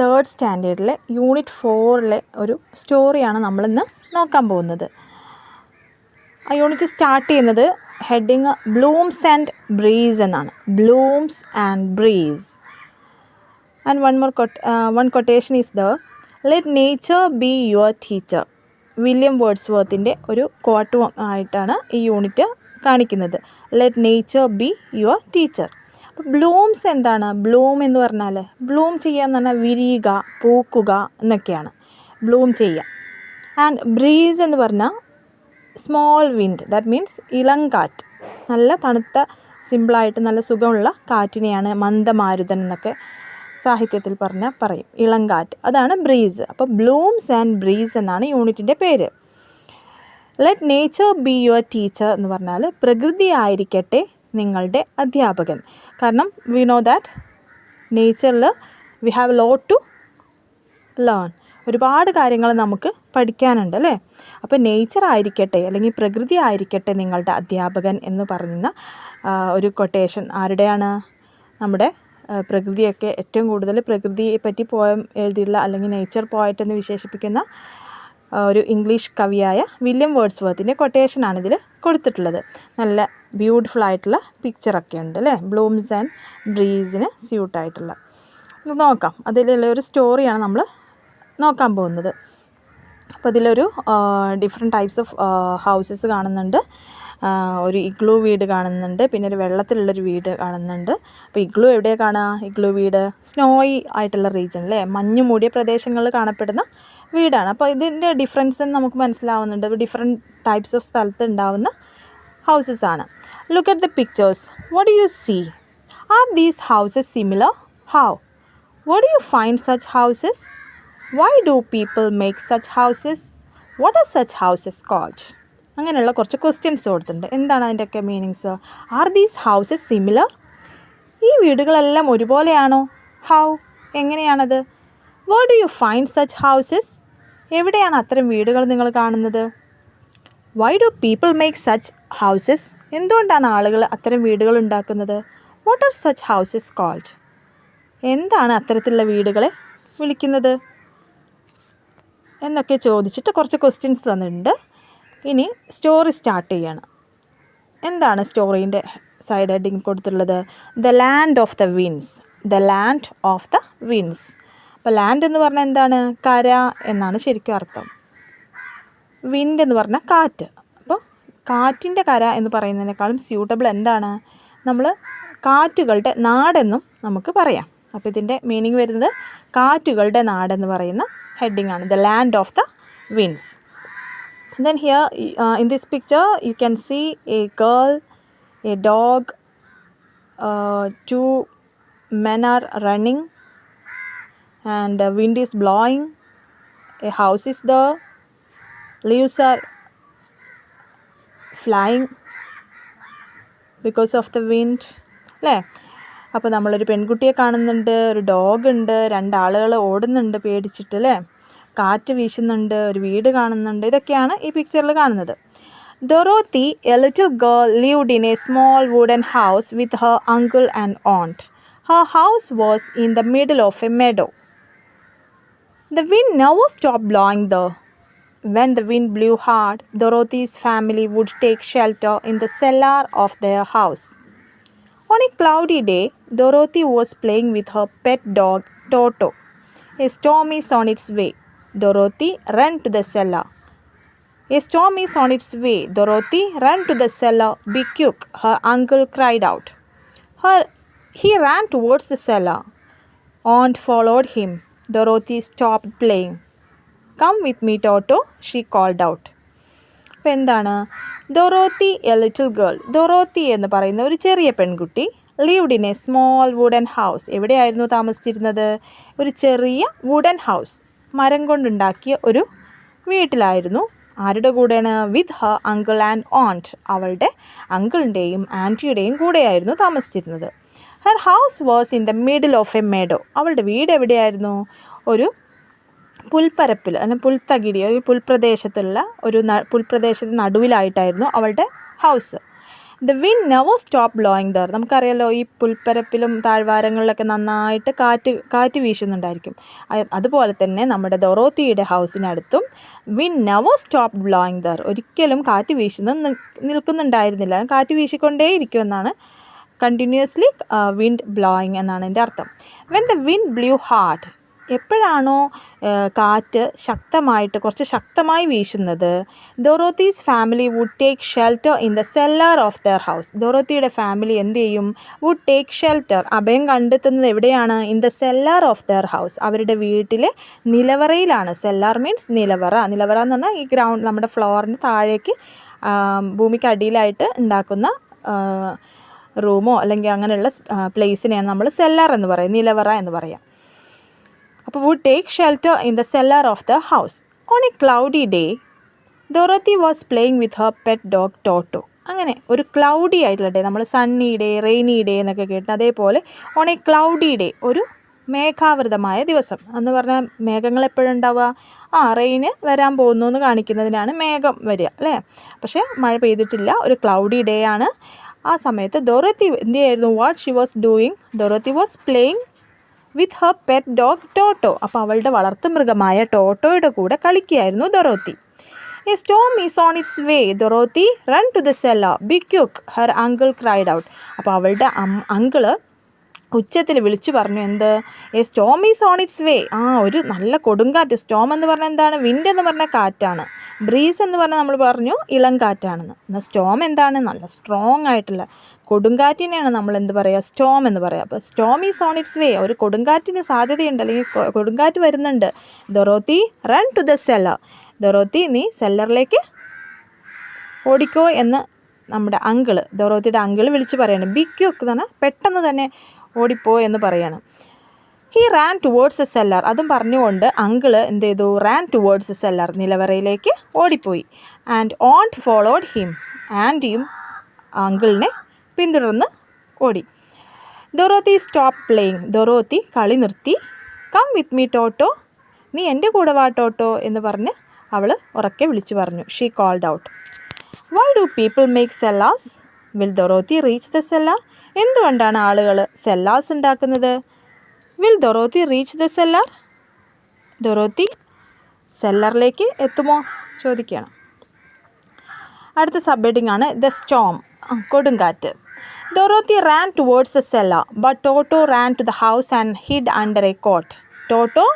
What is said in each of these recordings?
Third സ്റ്റാൻഡേർഡിലെ unit ഫോറിലെ ഒരു സ്റ്റോറിയാണ് നമ്മളിന്ന് നോക്കാൻ പോകുന്നത്. ആ യൂണിറ്റ് സ്റ്റാർട്ട് ചെയ്യുന്നത് ഹെഡിങ് ബ്ലൂംസ് ആൻഡ് ബ്രീസ് എന്നാണ്. Blooms and breeze and one more one quotation is the let nature be your teacher William words വർത്തിന്റെ ഒരു കോട്ടും ആയിട്ടാണ് ഈ യൂണിറ്റ് കാണിക്കുന്നത്. Let nature be your teacher അപ്പോൾ ബ്ലൂംസ് എന്താണ്? ബ്ലൂം എന്ന് പറഞ്ഞാൽ ബ്ലൂം ചെയ്യുക എന്ന് പറഞ്ഞാൽ വിരിയുക പൂക്കുക എന്നൊക്കെയാണ്. ബ്ലൂം ചെയ്യുക. ആൻഡ് ബ്രീസ് എന്ന് പറഞ്ഞാൽ സ്മോൾ വിൻഡ് ദാറ്റ് മീൻസ് ഇളം കാറ്റ്. നല്ല തണുത്ത സിമ്പിളായിട്ട് നല്ല സുഖമുള്ള കാറ്റിനെയാണ് മന്ദമാരുതൻ എന്നൊക്കെ സാഹിത്യത്തിൽ പറഞ്ഞാൽ പറയും. ഇളം കാറ്റ്. അതാണ് ബ്രീസ് അപ്പോൾ ബ്ലൂംസ് ആൻഡ് ബ്രീസ് എന്നാണ് യൂണിറ്റിന്റെ പേര്. Let nature be your teacher എന്ന് പറഞ്ഞാൽ പ്രകൃതി ആയിരിക്കട്ടെ നിങ്ങളുടെ അധ്യാപകൻ. കാരണം we know that നേച്ചറിൽ we have lot to learn ഒരുപാട് കാര്യങ്ങൾ നമുക്ക് പഠിക്കാനുണ്ട് അല്ലേ? അപ്പോൾ നേച്ചർ ആയിരിക്കട്ടെ അല്ലെങ്കിൽ പ്രകൃതി ആയിരിക്കട്ടെ നിങ്ങളുടെ അധ്യാപകൻ എന്ന് പറയുന്ന ഒരു കൊട്ടേഷൻ ആരുടെയാണ്? നമ്മുടെ പ്രകൃതിയൊക്കെ ഏറ്റവും കൂടുതൽ പ്രകൃതിയെ പറ്റി പോയം എഴുതിയിട്ടുള്ള അല്ലെങ്കിൽ നേച്ചർ പോയറ്റ് എന്ന് വിശേഷിപ്പിക്കുന്ന ഒരു ഇംഗ്ലീഷ് കവിയായ വില്യം വേർഡ്സ് വർത്തിന്റെ കൊട്ടേഷനാണ് ഇതിൽ കൊടുത്തിട്ടുള്ളത്. നല്ല ബ്യൂട്ടിഫുൾ ആയിട്ടുള്ള പിക്ചറൊക്കെ ഉണ്ട് അല്ലേ? ബ്ലൂംസ് ആൻഡ് ബ്രീസിന് സ്യൂട്ടായിട്ടുള്ള നോക്കാം. അതിലുള്ള ഒരു സ്റ്റോറിയാണ് നമ്മൾ നോക്കാൻ പോകുന്നത്. അപ്പോൾ ഇതിലൊരു ഡിഫറെന്റ് ടൈപ്സ് ഓഫ് ഹൗസസ് കാണുന്നുണ്ട്. ഒരു ഇഗ്ലൂ വീട് കാണുന്നുണ്ട്. പിന്നെ ഒരു വെള്ളത്തിലുള്ളൊരു വീട് കാണുന്നുണ്ട്. അപ്പോൾ ഇഗ്ലൂ എവിടെയാണ് കാണുക? ഇഗ്ലൂ വീട് സ്നോയി ആയിട്ടുള്ള റീജിയൻ അല്ലേ? മഞ്ഞ് മൂടിയ പ്രദേശങ്ങളിൽ കാണപ്പെടുന്ന വീടാണ്. അപ്പോൾ ഇതിന്റെ ഡിഫറൻസ് നമുക്ക് മനസ്സിലാവുന്നുണ്ട്. ഡിഫറെന്റ് ടൈപ്സ് ഓഫ് സ്ഥലത്ത് ഉണ്ടാവുന്ന ഹൗസസ് ആണ്. Look at the pictures what you see are these houses similar how what you find such houses why do people make such houses what are such houses called? അങ്ങനെയുള്ള കുറച്ച് questions കൊടുത്തിട്ടുണ്ട്. എന്താണ് അതിന്റെയൊക്കെ meanings are these houses similar ഈ വീടുകളെല്ലാം ഒരുപോലെയാണോ? How എങ്ങനെയാണത്? Where do you find such houses എവിടെയാണ് അത്തരം വീടുകൾ നിങ്ങൾ കാണുന്നത്? Why do people make such houses എന്തുകൊണ്ടാണ് ആളുകൾ അത്തരം വീടുകൾ ഉണ്ടാക്കുന്നത്? What are such houses called എന്താണ് അത്തരത്തിലുള്ള വീടുകളെ വിളിക്കുന്നത്? എന്നൊക്കെ ചോദിച്ചിട്ട് കുറച്ച് ക്വസ്റ്റ്യൻസ് തന്നിട്ടുണ്ട്. ഇനി സ്റ്റോറി സ്റ്റാർട്ട് ചെയ്യണം. എന്താണ് സ്റ്റോറീന്റെ സൈഡ് ഹെഡിങ് കൊടുത്തിട്ടുള്ളത്? The land of the winds the land of the winds അപ്പോൾ ലാൻഡ് എന്ന് പറഞ്ഞാൽ എന്താണ്? കര എന്നാണ് ശരിക്കും അർത്ഥം. വിൻഡ് എന്ന് പറഞ്ഞാൽ കാറ്റ്. അപ്പോൾ കാറ്റിന്റെ കര എന്ന് പറയുന്നതിനേക്കാളും സ്യൂട്ടബിൾ എന്താണ്? നമ്മൾ കാറ്റുകളുടെ നാടെന്നും നമുക്ക് പറയാം. അപ്പോൾ ഇതിന്റെ മീനിങ് വരുന്നത് കാറ്റുകളുടെ നാടെന്ന് പറയുന്ന ഹെഡിങ് ആണ്. The land of the winds then here in this picture you you can a girl a a dog uh, two men are running. And the wind is blowing. A house is there leaves are flying because of the wind അല്ലേ അപ്പോൾ നമ്മളൊരു പെൺകുട്ടിയെ കാണുന്നുണ്ട് ഒരു dog ഉണ്ട് രണ്ടാളുകൾ ഓടുന്നുണ്ട് പേടിച്ചിട്ട് അല്ലേ കാറ്റ് വീശുന്നുണ്ട് ഒരു വീട് കാണുന്നുണ്ട്. ഇതൊക്കെയാണ് ഈ പിക്ചറിൽ കാണുന്നത്. Dorothy a little girl lived in a small wooden house with her uncle and aunt her house was in the middle of a meadow The wind never stopped blowing though. When the wind blew hard, Dorothy's family would take shelter in the cellar of their house. On a cloudy day, Dorothy was playing with her pet dog Toto. A storm is on its way. Dorothy ran to the cellar. A storm is on its way. Dorothy ran to the cellar. Be quick, her uncle cried out. Her, he ran towards the cellar. Aunt followed him. Dorothy stop playing come with me Toto she called out അപ്പോൾ എന്താണ്? Dorothy a little girl Dorothy എന്ന് പറയുന്ന ഒരു ചെറിയ പെൺകുട്ടി lived in a small wooden house എവിടെയായിരുന്നു താമസിച്ചിരുന്നത്? ഒരു ചെറിയ വുഡൻ ഹൗസ് മരം കൊണ്ടുണ്ടാക്കിയ ഒരു വീട്ടിലായിരുന്നു. ആരുടെ കൂടെയാണ്? With her uncle and aunt അവളുടെ അങ്കിളിന്റെയും ആന്റിയുടെയും കൂടെയായിരുന്നു താമസിച്ചിരുന്നത്. Her house was in the middle of a meadow അവളുടെ വീട് എവിടെയായിരുന്നു? ഒരു പുൽപ്പരപ്പിൽ അല്ലെങ്കിൽ പുൽത്തകിടി ഒരു പുൽപ്രദേശത്തുള്ള ഒരു പുൽപ്രദേശത്തിന് നടുവിലായിട്ടായിരുന്നു അവളുടെ house the wind never stop blowing there നമുക്കറിയാലോ ഈ പുൽപ്പരപ്പിലും താഴ്വാരങ്ങളിലൊക്കെ നന്നായിട്ട് കാറ്റ് കാറ്റ് വീശുന്നുണ്ടായിരിക്കും. അതുപോലെ തന്നെ നമ്മുടെ ദൊറോത്തിയുടെ ഹൗസിനടുത്തും wind never stop blowing there ഒരിക്കലും കാറ്റ് വീശുന്ന നിൽക്കുന്നുണ്ടായിരുന്നില്ല. കാറ്റ് വീശിക്കൊണ്ടേ ഇരിക്കുമെന്നാണ് കണ്ടിന്യൂസ്ലി വിൻഡ് ബ്ലോയിങ് എന്നാണ് എന്റെ അർത്ഥം. When the wind blew hard എപ്പോഴാണോ കാറ്റ് ശക്തമായിട്ട് കുറച്ച് ശക്തമായി വീശുന്നത് Dorothy's family would take shelter in the cellar of their house ദൊറോത്തിയുടെ family എന്ത് ചെയ്യും? വുഡ് ടേക്ക് ഷെൽട്ടർ അഭയം കണ്ടെത്തുന്നത് എവിടെയാണ്? In the cellar of their house അവരുടെ വീട്ടിലെ നിലവറയിലാണ്. Cellular means നിലവറ. നിലവറ എന്ന് പറഞ്ഞാൽ ഈ ഗ്രൗണ്ട് നമ്മുടെ ഫ്ലോറിന് താഴേക്ക് ഭൂമിക്കടിയിലായിട്ട് ഭൂമിക്ക് അടിയിലായിട്ട് ഉണ്ടാക്കുന്ന ആ, റൂമോ അല്ലെങ്കിൽ അങ്ങനെയുള്ള പ്ലേസിനെയാണ് നമ്മൾ സെല്ലാർ എന്ന് പറയുക നിലവറ എന്ന് പറയാം. അപ്പോൾ would take shelter in the cellar of the house on a cloudy day Dorothy was playing with her pet dog Toto അങ്ങനെ ഒരു ക്ലൗഡി ആയിട്ടുള്ള ഡേ നമ്മൾ സണ്ണി ഡേ റെയിനി ഡേ എന്നൊക്കെ കേട്ടു അതേപോലെ ഓൺ എ ക്ലൗഡി ഡേ ഒരു മേഘാവൃതമായ ദിവസം. എന്ന് പറഞ്ഞാൽ മേഘങ്ങൾ എപ്പോഴും ഉണ്ടാവുക? ആ റെയിന് വരാൻ പോകുന്നു എന്ന് കാണിക്കുന്നതിനാണ് മേഘം വരിക അല്ലേ? പക്ഷേ മഴ പെയ്തിട്ടില്ല ഒരു ക്ലൗഡി ഡേ ആണ്. ആ സമയത്ത് ഡൊറത്തി എന്ത് ചെയ്യായിരുന്നു what she was doing Dorothy was playing with her pet dog Toto അപ്പോൾ അവളുടെ വളർത്തു മൃഗമായ ടോട്ടോയുടെ കൂടെ കളിക്കുകയായിരുന്നു Dorothy a storm is on its way Dorothy run to the cellar be quick her uncle cried out അപ്പോൾ അവളുടെ അങ്കിൾ ഉച്ചത്തിൽ വിളിച്ചു പറഞ്ഞു എന്ത്? A storm is on its way ആ ഒരു നല്ല കൊടുങ്കാറ്റ്. സ്റ്റോം എന്ന് പറഞ്ഞാൽ എന്താണ്? വിൻഡ് എന്ന് പറഞ്ഞാൽ കാറ്റാണ്. ബ്രീസ് എന്ന് പറഞ്ഞാൽ നമ്മൾ പറഞ്ഞു ഇളം കാറ്റാണെന്ന്. എന്നാൽ സ്റ്റോം എന്താണ്? നല്ല സ്ട്രോങ് ആയിട്ടുള്ള കൊടുങ്കാറ്റിനെയാണ് നമ്മൾ എന്ത് പറയുക സ്റ്റോം എന്ന് പറയുക അപ്പോൾ storm is on its way ഒരു കൊടുങ്കാറ്റിന് സാധ്യതയുണ്ട്. അല്ലെങ്കിൽ കൊടുങ്കാറ്റ് വരുന്നുണ്ട്. Dorothy run to the cellar Dorothy നീ സെല്ലറിലേക്ക് ഓടിക്കോ എന്ന് നമ്മുടെ അങ്കിൾ ദൊറോത്തിയുടെ അങ്കിൾ വിളിച്ച് പറയാണ്. ബിക്കു ക്യുക്ക് തന്നെ പെട്ടെന്ന് തന്നെ ഓടിപ്പോ എന്ന് പറയാണ്. He ran towards a cellar അതും പറഞ്ഞുകൊണ്ട് അങ്കിൾ എന്ത് ചെയ്തു? റാൻ ടുവേർഡ്സ് എ സെല്ലർ നിലവറയിലേക്ക് ഓടിപ്പോയി. ആൻഡ് ഓണ്ട് ഫോളോഡ് ഹിം ആന്റിയും അങ്കിളിനെ പിന്തുടർന്ന് ഓടി. ദൊറോത്തി സ്റ്റോപ്പ് പ്ലേയിങ് ദൊറോത്തി കളി നിർത്തി. കം വിത്ത് മീ ടോട്ടോ നീ എന്റെ കൂടെ വാ ടോട്ടോ എന്ന് പറഞ്ഞ് അവൾ ഉറക്കെ വിളിച്ചു പറഞ്ഞു. She called out why do people make cellars will Dorothy reach the cellar എന്തുകൊണ്ടാണ് ആളുകൾ സെല്ലാസ് ഉണ്ടാക്കുന്നത്? Will Dorothy reach the cellar Dorothy സെല്ലറിലേക്ക് എത്തുമോ? ചോദിക്കുകയാണ്. അടുത്ത സബ് ഹെഡിങ് ആണ് ദ സ്റ്റോം കൊടുങ്കാറ്റ്. Dorothy ran towards the cellar but Toto ran to the house and hid under a cot Toto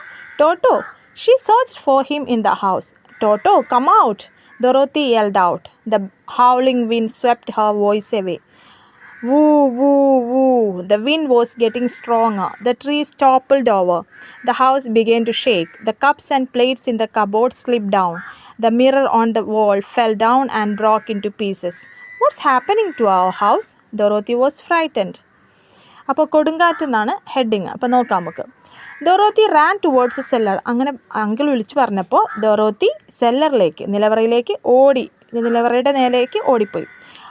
Toto she search for him in the house Toto come out Dorothy yelled out. The howling wind swept her voice away. Woo, woo, woo. The wind was getting stronger. The trees toppled over. The house began to shake. The cups and plates in the cupboard slipped down. The mirror on the wall fell down and broke into pieces. What's happening to our house? Dorothy was frightened. അപ്പോൾ കൊടുങ്കാറ്റ് എന്നാണ് heading അപ്പോൾ നോക്കാം നമുക്ക് Dorothy ran towards cellar അങ്ങനെ uncle വിളിച്ചു പറഞ്ഞപ്പോൾ Dorothy സെല്ലറിലേക്ക് നിലവറയിലേക്ക് ഓടി നിലവറയുടെ odi ഓടിപ്പോയി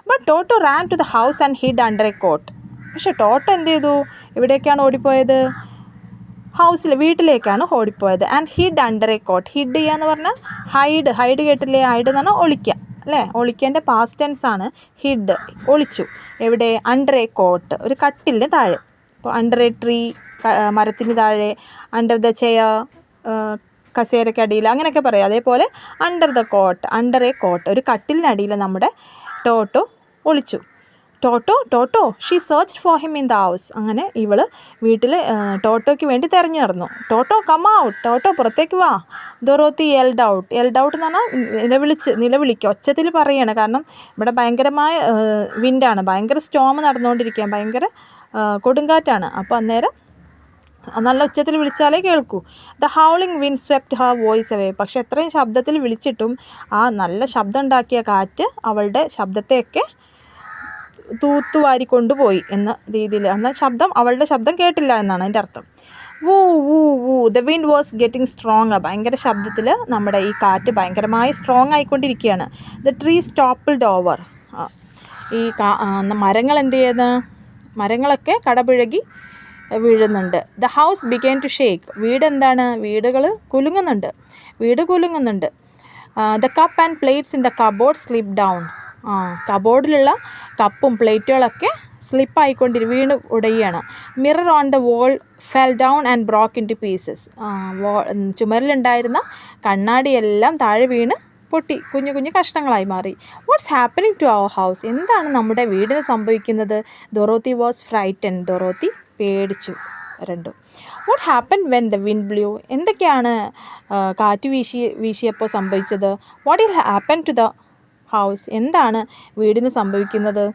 but Toto ran to the house and hid under a cot പക്ഷെ ടോട്ടോ എന്ത് ചെയ്തു? എവിടേക്കാണ് ഓടിപ്പോയത്. ഹൗസിൽ വീട്ടിലേക്കാണ് ഓടിപ്പോയത്. And hid under a cot hid ചെയ്യുക എന്ന് പറഞ്ഞാൽ ഹൈഡ് ഹൈഡ് കേട്ടില്ലേ? ഹൈഡ് എന്ന് പറഞ്ഞാൽ ഒളിക്കുക അല്ലേ? ഒളിക്കേന്റെ പാസ്റ്റ് ടെൻസ് ആണ് ഹിഡ് ഒളിച്ചു. എവിടെ? അണ്ടർ എ കോട്ട് ഒരു കട്ടിലിന് താഴെ. ഇപ്പോൾ അണ്ടർ എ ട്രീ മരത്തിന് താഴെ. അണ്ടർ ദ ചെയർ കസേരക്കടിയിൽ അങ്ങനെയൊക്കെ പറയാം. അതേപോലെ under the cot under a cot ഒരു കട്ടിലിനടിയിൽ നമ്മുടെ ടോട്ടോ ഒളിച്ചു. Toto Toto she search for him in the house അങ്ങനെ ഇവൾ വീട്ടിൽ ടോട്ടോയ്ക്ക് വേണ്ടി തിരഞ്ഞു നടന്നു. ടോട്ടോ കം ഔട്ട് ടോട്ടോ പുറത്തേക്ക് വാ. Dorothy yelled out yelled out എന്ന് പറഞ്ഞാൽ നിലവിളിച്ച് നിലവിളിക്കുക ഒച്ചത്തിൽ പറയാണ്. കാരണം ഇവിടെ ഭയങ്കരമായ വിൻഡാണ് ഭയങ്കര സ്റ്റോം നടന്നുകൊണ്ടിരിക്കുക ഭയങ്കര കൊടുങ്കാറ്റാണ്. അപ്പോൾ അന്നേരം നല്ല ഉച്ചത്തിൽ വിളിച്ചാലേ കേൾക്കൂ. The howling wind swept her voice away പക്ഷേ എത്രയും ശബ്ദത്തിൽ വിളിച്ചിട്ടും ആ നല്ല ശബ്ദം ഉണ്ടാക്കിയ കാറ്റ് അവളുടെ ശബ്ദത്തെയൊക്കെ തൂത്തുവാരി കൊണ്ടുപോയി എന്ന രീതിയിൽ. എന്നാൽ ശബ്ദം അവളുടെ ശബ്ദം കേട്ടില്ല എന്നാണ് അതിന്റെ അർത്ഥം. Woo woo woo. The wind was getting strong ഭയങ്കര ശബ്ദത്തിൽ നമ്മുടെ ഈ കാറ്റ് ഭയങ്കരമായി സ്ട്രോങ് ആയിക്കൊണ്ടിരിക്കുകയാണ്. ദ ട്രീ സ്റ്റോപ്പിൾഡ് ഓവർ ഈ മരങ്ങൾ എന്ത് ചെയ്യുന്നത് മരങ്ങളൊക്കെ കടപുഴകി വീഴുന്നുണ്ട്. The house began to shake വീട് എന്താണ്? വീടുകൾ കുലുങ്ങുന്നുണ്ട്. വീട് കുലുങ്ങുന്നുണ്ട്. The cup and plates in the cupboard slip down കബോർഡിലുള്ള കപ്പും പ്ലേറ്റുകളൊക്കെ സ്ലിപ്പായിക്കൊണ്ടിരി വീണ് ഉടയുകയാണ്. Mirror on the wall fell down and broke into pieces വോ ചുമരിലുണ്ടായിരുന്ന കണ്ണാടിയെല്ലാം താഴെ വീണ് പൊട്ടി കുഞ്ഞു കുഞ്ഞു കഷ്ണങ്ങളായി മാറി. What's happening to our house എന്താണ് നമ്മുടെ വീടിന് സംഭവിക്കുന്നത്? ദൊറോത്തി വാസ് ഫ്രൈറ്റൻ ദൊറോത്തി പേടിച്ചു. രണ്ടും. What happen when the wind blew എന്തൊക്കെയാണ് കാറ്റ് വീശി വീശിയപ്പോൾ സംഭവിച്ചത്? വാട്ട് ഇൽ ഹാപ്പൻ ടു ദ ഹൗസ് എന്താണ് വീടിന് സംഭവിക്കുന്നത്?